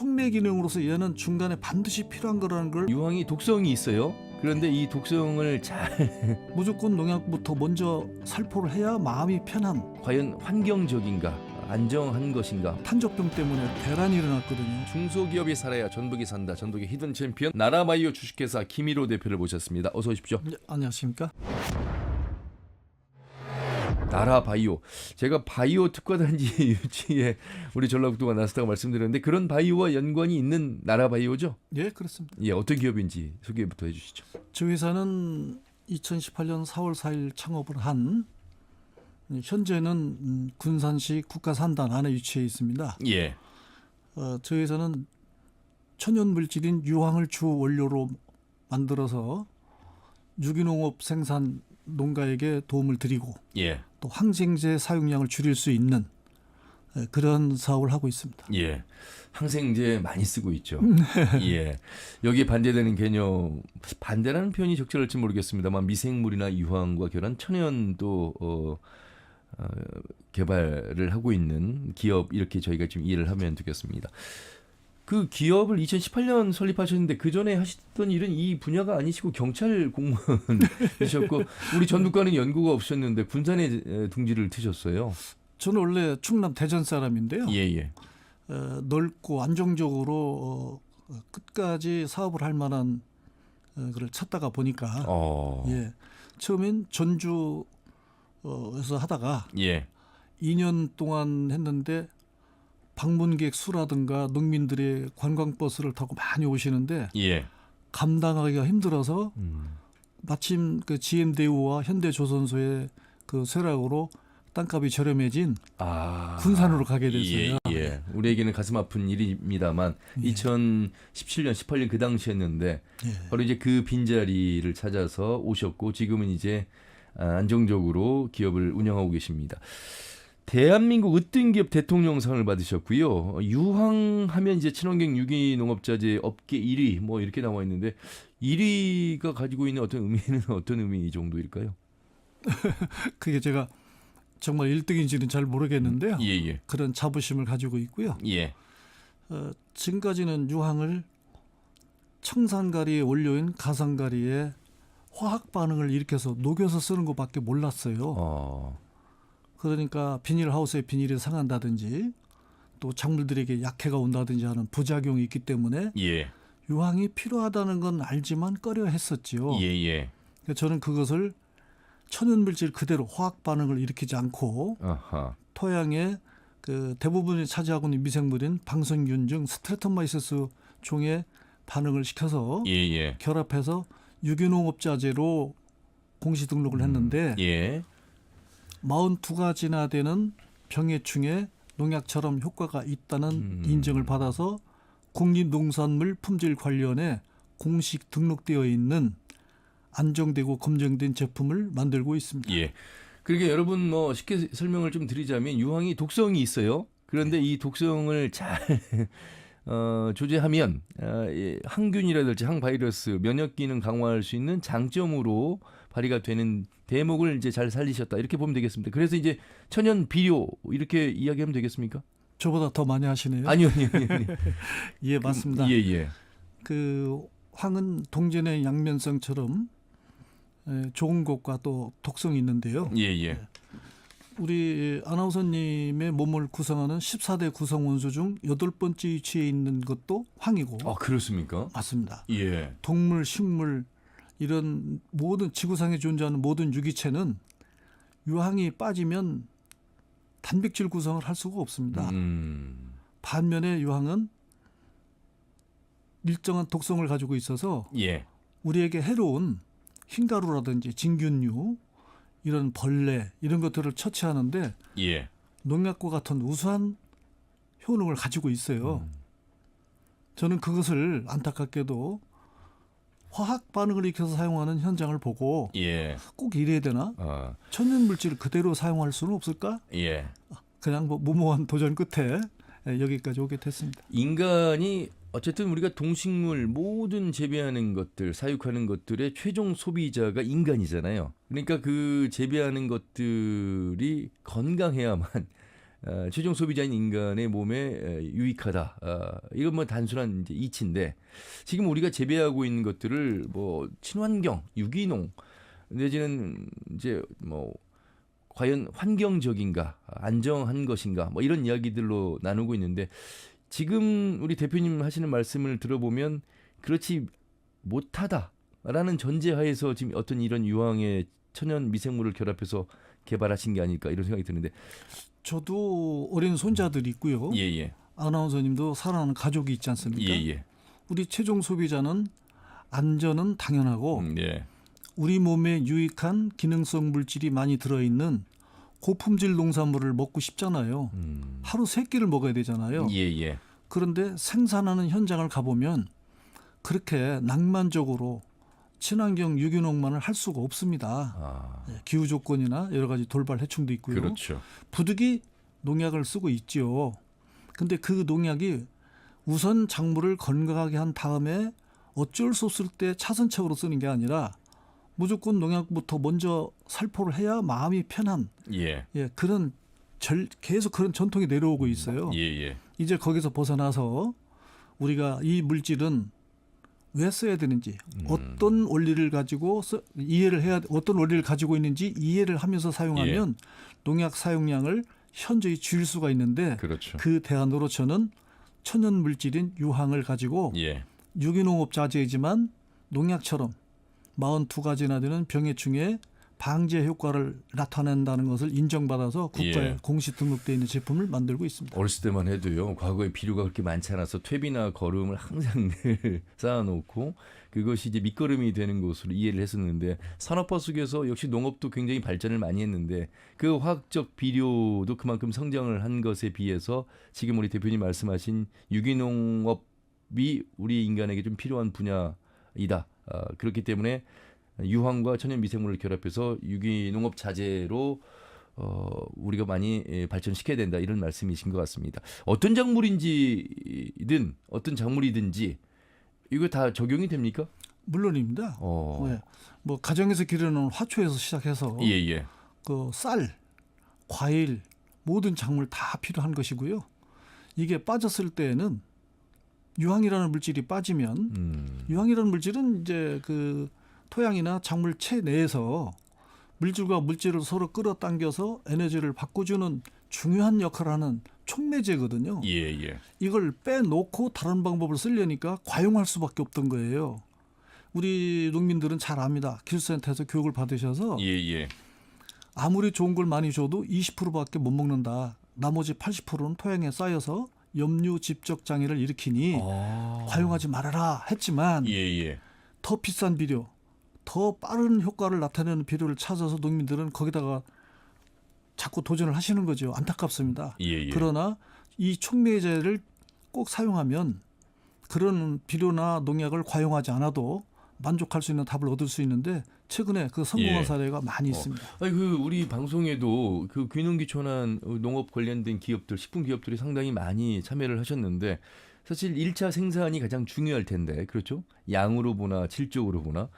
촉매 기능으로서 얘는 중간에 반드시 필요한 거라는 걸 유황이 독성이 있어요. 그런데 이 독성을 잘 무조건 농약부터 먼저 살포를 해야 마음이 편한 과연 환경적인가 안정한 것인가 탄저병 때문에 대란이 일어났거든요. 중소기업이 살아야 전북이 산다. 전북의 히든 챔피언 나라바이오 주식회사 김일호 대표를 모셨습니다. 어서 오십시오. 네, 안녕하십니까? 나라 바이오. 제가 바이오 특화단지 유치에 우리 전라북도가 나섰다고 말씀드렸는데 그런 바이오와 연관이 있는 나라 바이오죠? 예, 그렇습니다. 예, 어떤 기업인지 소개부터 해주시죠. 저희 회사는 2018년 4월 4일 창업을 한 현재는 음, 군산시 국가산단 안에 위치해 있습니다. 예. 어, 저희 회사는 천연 물질인 유황을 주 원료로 만들어서 유기농업 생산 농가에게 도움을 드리고 예. 또 항생제 사용량을 줄일 수 있는 에, 그런 사업을 하고 있습니다. 예. 항생제 많이 쓰고 있죠. 예. 여기에 반대되는 개념, 반대라는 표현이 적절할지 모르겠습니다만 미생물이나 유황과 결한 천연도 어, 어, 개발을 하고 있는 기업 이렇게 저희가 좀 이해를 하면 되겠습니다. 그 기업을 2018년 설립하셨는데 그 전에 하시던 일은 이 분야가 아니시고 경찰 공무원이셨고 우리 전북과는 연고가 없으셨는데 군산에 에, 둥지를 트셨어요. 저는 원래 충남 대전 사람인데요. 예 예. 어, 넓고 안정적으로 어, 끝까지 사업을 할 만한 어, 그걸 찾다가 보니까 어. 예 처음엔 전주에서 하다가 예. 2년 동안 했는데 방문객 수라든가 농민들의 관광버스를 타고 많이 오시는데 예. 감당하기가 힘들어서 음. 마침 그 GM 대우와 현대조선소의 그 쇠락으로 땅값이 저렴해진 아. 군산으로 가게 됐어요. 예, 예. 우리에게는 가슴 아픈 일입니다만 예. 2017년, 18년 그 당시였는데 예. 바로 이제 그 빈자리를 찾아서 오셨고 지금은 이제 아, 안정적으로 기업을 운영하고 계십니다. 대한민국 으뜸 기업 대통령상을 받으셨고요. 유황하면 이제 친환경 유기 농업자재 업계 1위 뭐 이렇게 나와 있는데 1위가 가지고 있는 어떤 의미는 어떤 의미 정도일까요? 그게 제가 정말 1등인지는 잘 모르겠는데요. 예, 예. 그런 자부심을 가지고 있고요. 예. 어, 지금까지는 유황을 청산가리의 원료인 가산가리에 화학 반응을 일으켜서 녹여서 쓰는 것밖에 몰랐어요. 어. 그러니까 비닐하우스의 비닐이 상한다든지 또 작물들에게 약해가 온다든지 하는 부작용이 있기 때문에 예. 유황이 필요하다는 건 알지만 꺼려 했었지요. 예, 예. 그러니까 저는 그것을 천연 물질 그대로 화학 반응을 일으키지 않고 아하. 토양에 그 대부분이 차지하고 있는 미생물인 방석균 등 스트레토마이시스 종의 반응을 시켜서 예, 예. 결합해서 유기농업자재로 공시 등록을 했는데 예. 42가지나 되는 병해충에 농약처럼 효과가 있다는 음. 인증을 받아서 국립농산물 품질관리원에 공식 등록되어 있는 안정되고 검증된 제품을 만들고 있습니다. 예. 그러니까 여러분 뭐 쉽게 설명을 좀 드리자면 유황이 독성이 있어요. 그런데 이 독성을 잘 어, 조제하면 어, 예, 항균이라든지 항바이러스 면역 기능 강화할 수 있는 장점으로 발휘가 되는 대목을 이제 잘 살리셨다 이렇게 보면 되겠습니다. 그래서 이제 천연 비료 이렇게 이야기하면 되겠습니까? 저보다 더 많이 하시네요. 아니요, 아니요, 아니요. 예, 맞습니다. 예, 예. 그 황은 동전의 양면성처럼 에, 좋은 것과 또 독성이 있는데요. 예, 예. 우리 아나운서님의 몸을 구성하는 14대 구성 원소 중 여덟 번째 위치에 있는 것도 황이고 아, 그렇습니까? 맞습니다. 예. 동물, 식물 이런 모든 지구상에 존재하는 모든 유기체는 유황이 빠지면 단백질 구성을 할 수가 없습니다. 음. 반면에 유황은 일정한 독성을 가지고 있어서 예. 우리에게 해로운 흰가루라든지 진균류 이런 벌레 이런 것들을 처치하는데 예. 농약과 같은 우수한 효능을 가지고 있어요. 저는 그것을 안타깝게도 화학 반응을 일으켜서 사용하는 현장을 보고 예. 꼭 이래야 되나? 아, 천연 물질을 그대로 사용할 수는 없을까? 예. 그냥 뭐 무모한 도전 끝에 여기까지 오게 됐습니다. 인간이 어쨌든 우리가 동식물 모든 재배하는 것들 사육하는 것들의 최종 소비자가 인간이잖아요. 그러니까 그 재배하는 것들이 건강해야만 어, 최종 소비자인 인간의 몸에 에, 유익하다. 어, 이건 뭐 단순한 이제 이치인데 지금 우리가 재배하고 있는 것들을 뭐 친환경, 유기농 내지는 이제 뭐 과연 환경적인가, 안정한 것인가, 뭐 이런 이야기들로 나누고 있는데 지금 우리 대표님 하시는 말씀을 들어보면 그렇지 못하다라는 전제하에서 지금 어떤 이런 유황의 천연 미생물을 결합해서 개발하신 게 아닐까 이런 생각이 드는데 저도 어린 손자들이 있고요. 예 예 아나운서님도 사랑하는 가족이 있지 않습니까? 예 예 우리 최종 소비자는 안전은 당연하고 음, 예 우리 몸에 유익한 기능성 물질이 많이 들어있는 고품질 농산물을 먹고 싶잖아요. 음, 하루 세 끼를 먹어야 되잖아요. 예 예 그런데 생산하는 현장을 가보면 그렇게 낭만적으로 친환경 유기농만을 할 수가 없습니다. 아 예, 기후 조건이나 여러 가지 돌발 해충도 있고요. 그렇죠 부득이 농약을 쓰고 있지요. 근데 그 농약이 우선 작물을 건강하게 한 다음에 어쩔 수 없을 때 차선책으로 쓰는 게 아니라 무조건 농약부터 먼저 살포를 해야 마음이 편한 예 예, 그런 절, 계속 그런 전통이 내려오고 있어요. 예 예 이제 거기서 벗어나서 우리가 이 물질은 왜 써야 되는지 음. 어떤 원리를 가지고 써- 이해를 해야 어떤 원리를 가지고 있는지 이해를 하면서 사용하면 예. 농약 사용량을 현저히 줄일 수가 있는데 그렇죠 그 대안으로 저는 천연 물질인 유황을 가지고 예 유기농업 자재이지만 농약처럼 42가지나 되는 병해충의 방제 효과를 나타낸다는 것을 인정받아서 국가에 예. 공식 등록되어 있는 제품을 만들고 있습니다. 어렸을 때만 해도요 과거에 비료가 그렇게 많지 않아서 퇴비나 거름을 항상 늘 쌓아놓고 그것이 이제 밑거름이 되는 것으로 이해를 했었는데 산업화 속에서 역시 농업도 굉장히 발전을 많이 했는데 그 화학적 비료도 그만큼 성장을 한 것에 비해서 지금 우리 대표님 말씀하신 유기농업이 우리 인간에게 좀 필요한 분야이다 아, 그렇기 때문에 유황과 천연 미생물을 결합해서 유기농업 자재로 어, 우리가 많이 예, 발전시켜야 된다 이런 말씀이신 것 같습니다. 어떤 작물인지든 어떤 작물이든지 이거 다 적용이 됩니까? 물론입니다. 어, 네. 뭐 가정에서 기르는 화초에서 시작해서 예, 예. 그 쌀, 과일 모든 작물 다 필요한 것이고요. 이게 빠졌을 때에는 유황이라는 물질이 빠지면 음, 유황이라는 물질은 이제 그 토양이나 작물 체 내에서 물질과 물질을 서로 끌어당겨서 에너지를 바꿔주는 중요한 역할을 하는 촉매제거든요. 예, 예. 이걸 빼놓고 다른 방법을 쓰려니까 과용할 수밖에 없던 거예요. 우리 농민들은 잘 압니다. 기술센터에서 교육을 받으셔서 예, 예. 아무리 좋은 걸 많이 줘도 20%밖에 못 먹는다. 나머지 80%는 토양에 쌓여서 염류 집적 장애를 일으키니 아. 과용하지 말아라 했지만 예, 예. 더 비싼 비료, 더 빠른 효과를 나타내는 비료를 찾아서 농민들은 거기다가 자꾸 도전을 하시는 거죠. 안타깝습니다. 예, 예. 그러나 이 촉매제를 꼭 사용하면 그런 비료나 농약을 과용하지 않아도 만족할 수 있는 답을 얻을 수 있는데 최근에 그 성공한 예. 사례가 많이 어. 있습니다. 아니 그 우리 방송에도 그 귀농귀촌한 농업 관련된 기업들, 식품 기업들이 상당히 많이 참여를 하셨는데 사실 1차 생산이 가장 중요할 텐데 그렇죠? 양으로 보나 질적으로 보나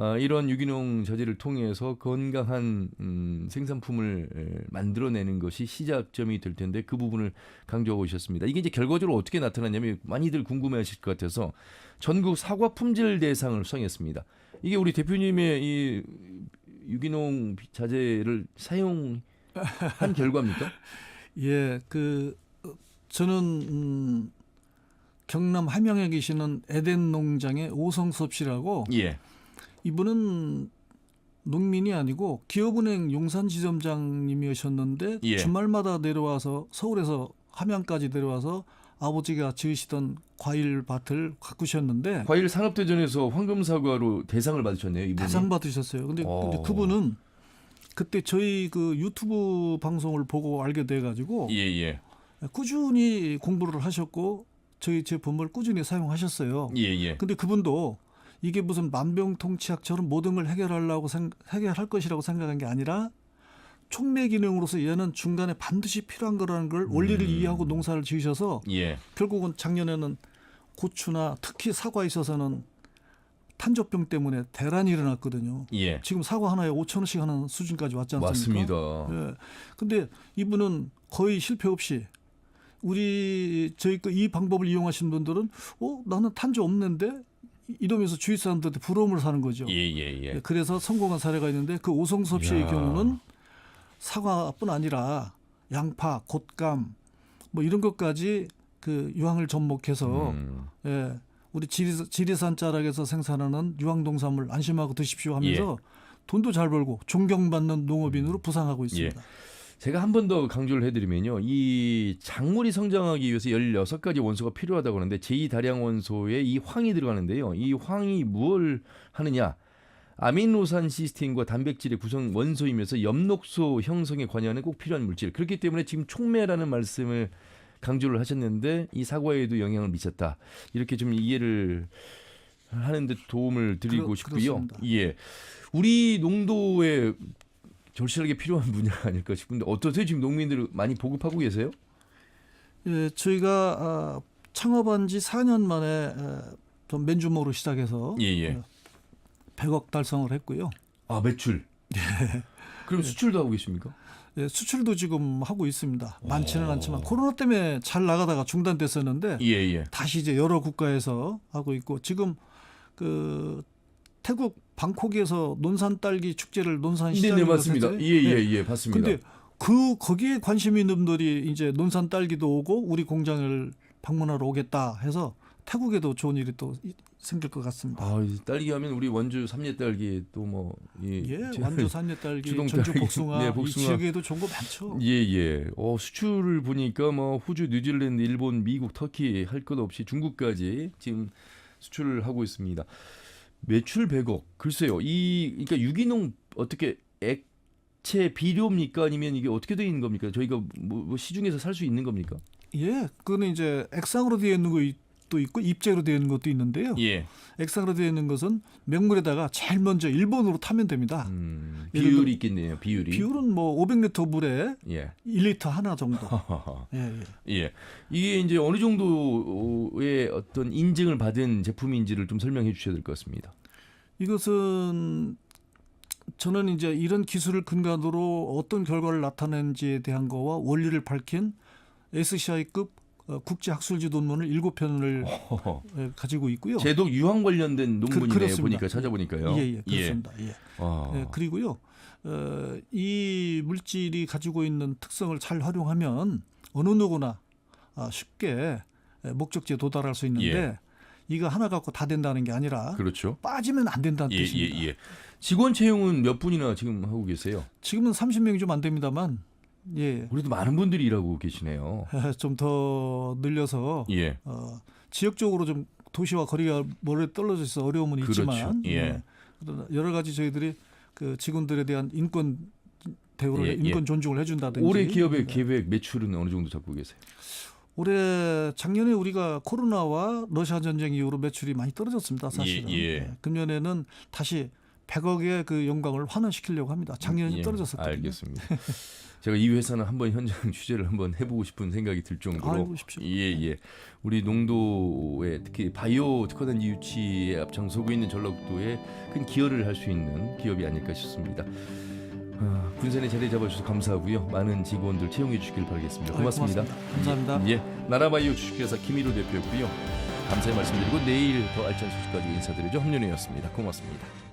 아, 이런 유기농 자재를 통해서 건강한 음, 생산품을 에, 만들어내는 것이 시작점이 될 텐데 그 부분을 강조하고 오셨습니다. 이게 이제 결과적으로 어떻게 나타나냐면 많이들 궁금해하실 것 같아서 전국 사과 품질 대상을 수상했습니다. 이게 우리 대표님의 이 유기농 자재를 사용한 결과입니까? 예, 그 어, 저는 음, 경남 함양에 계시는 에덴 농장의 오성섭 씨라고 예. 이분은 농민이 아니고 기업은행 용산 지점장님이셨는데 예. 주말마다 내려와서 서울에서 함양까지 내려와서 아버지가 지으시던 과일 밭을 가꾸셨는데 과일 산업 대전에서 황금 사과로 대상을 받으셨네요. 이분이. 대상 받으셨어요. 근데, 근데 어. 그분은 그때 저희 그 유튜브 방송을 보고 알게 돼 가지고 예, 예. 꾸준히 공부를 하셨고 저희 제품을 꾸준히 사용하셨어요. 예, 예. 근데 그분도 이게 무슨 만병통치약처럼 모든 걸 해결하려고 생, 해결할 것이라고 생각한 게 아니라 촉매 기능으로서 얘는 중간에 반드시 필요한 거라는 걸 원리를 음. 이해하고 농사를 지으셔서 예. 결국은 작년에는 고추나 특히 사과에 있어서는 탄저병 때문에 대란이 일어났거든요. 예. 지금 사과 하나에 5천 원씩 하는 수준까지 왔지 않습니까? 맞습니다. 예. 근데 이분은 거의 실패 없이 우리 저희 그이 방법을 이용하신 분들은 어 나는 탄저 없는데 이러면서 주위 사람들한테 부러움을 사는 거죠. 예, 예, 예. 그래서 성공한 사례가 있는데 그 오성섭 씨의 이야. 경우는 사과뿐 아니라 양파, 곶감 뭐 이런 것까지 그 유황을 접목해서 음. 예, 우리 지리, 지리산 자락에서 생산하는 유황동산물 안심하고 드십시오 하면서 예. 돈도 잘 벌고 존경받는 농업인으로 부상하고 있습니다. 제가 한 번 더 강조를 해드리면요. 이 작물이 성장하기 위해서 16가지 원소가 필요하다고 하는데 제2다량 원소에 이 황이 들어가는데요. 이 황이 무엇을 하느냐? 아미노산 시스템과 단백질의 구성 원소이면서 엽록소 형성에 관여하는 꼭 필요한 물질. 그렇기 때문에 지금 촉매라는 말씀을 강조를 하셨는데 이 사과에도 영향을 미쳤다. 이렇게 좀 이해를 하는데 도움을 드리고 그렇- 싶고요. 그렇습니다. 예. 우리 농도에 절실하게 필요한 분야가 아닐까 싶은데 어떠세요? 지금 농민들 많이 보급하고 계세요? 예, 저희가 아, 창업한 지 4년 만에 에, 좀 맨주먹으로 시작해서 예, 예. 100억 달성을 했고요. 아, 매출. 예. 그럼 수출도 하고 계십니까? 예, 수출도 지금 하고 있습니다. 많지는 오. 않지만 코로나 때문에 잘 나가다가 중단됐었는데 예, 예. 다시 이제 여러 국가에서 하고 있고 지금 그 태국 방콕에서 논산 딸기 축제를 논산 네, 시장에서 네, 맞습니다. 했어요. 예, 예, 네. 예, 봤습니다. 근데 그 거기에 관심 있는 분들이 이제 논산 딸기도 오고 우리 공장을 방문하러 오겠다 해서 태국에도 좋은 일이 또 이- 생길 것 같습니다. 아, 이 딸기 하면 우리 원주 삼례 딸기 또뭐 예, 예, 제- 완주 산녀 딸기, 전주 복숭아, 네, 이 복숭아. 지역에도 좋은 거 많죠. 예, 예. 어, 수출을 보니까 뭐 호주, 뉴질랜드, 일본, 미국, 터키 할 것 없이 중국까지 지금 수출을 하고 있습니다. 매출 100억. 글쎄요. 이 그러니까 유기농 어떻게 액체 비료입니까? 아니면 이게 어떻게 되어 있는 겁니까? 저희가 뭐, 뭐 시중에서 살 수 있는 겁니까? 예, 그거는 이제 액상으로 되어 있는 것도 있고 입제로 되어 있는 것도 있는데요. 예. 액상으로 되어 있는 것은 맹물에다가 제일 먼저 일본으로 타면 됩니다. 음, 비율이 있겠네요. 비율이. 비율은 뭐 500리터 물에 예. 1리터 하나 정도. 예, 예. 예. 이게 이제 어느 정도의 어떤 인증을 받은 제품인지를 좀 설명해 주셔야 될 것 같습니다. 이것은 저는 이제 이런 기술을 근간으로 어떤 결과를 나타내는지에 대한 거와 원리를 밝힌 SCI급 어, 국제 학술지 논문을 일곱 편을 예, 가지고 있고요. 제독 유황 관련된 논문이네요. 그렇습니다. 보니까 찾아보니까요. 예, 예, 그렇습니다. 예. 아. 예, 그리고요. 어, 이 물질이 가지고 있는 특성을 잘 활용하면 어느 누구나 아, 쉽게 예, 목적지에 도달할 수 있는데 예. 이거 하나 갖고 다 된다는 게 아니라 그렇죠. 빠지면 안 된다는 예, 예, 뜻입니다. 예. 직원 채용은 몇 분이나 지금 하고 계세요? 지금은 30명이 좀 안 됩니다만 예. 그래도 많은 분들이 일하고 계시네요. 좀 더 늘려서 예. 어, 지역적으로 좀 도시와 거리가 멀리 떨어져 있어 어려움은 그렇죠. 있지만 예. 그러나 여러 가지 저희들이 그 직원들에 대한 인권 대우를 예, 예. 인권 존중을 해준다든지 올해 기업의 네. 계획 매출은 어느 정도 잡고 계세요? 올해 작년에 우리가 코로나와 러시아 전쟁 이후로 매출이 많이 떨어졌습니다. 사실은 예, 예. 예, 금년에는 다시 100억의 그 영광을 환원시키려고 합니다. 작년에 예, 떨어졌었거든요. 알겠습니다. 제가 이 회사는 한번 현장 취재를 한번 해보고 싶은 생각이 들 정도로 아이고, 십시오. 예, 예. 우리 농도에 특히 바이오 특화단지 유치에 앞장서고 있는 전라북도에 큰 기여를 할 수 있는 기업이 아닐까 싶습니다. 아, 군산에 자리 잡아주셔서 감사하고요. 많은 직원들 채용해 주시길 바라겠습니다. 아이, 고맙습니다. 감사합니다. 예, 나라바이오 주식회사 김일호 대표였고요. 감사의 말씀드리고 내일 더 알찬 소식까지 인사드리죠. 함윤이었습니다. 고맙습니다.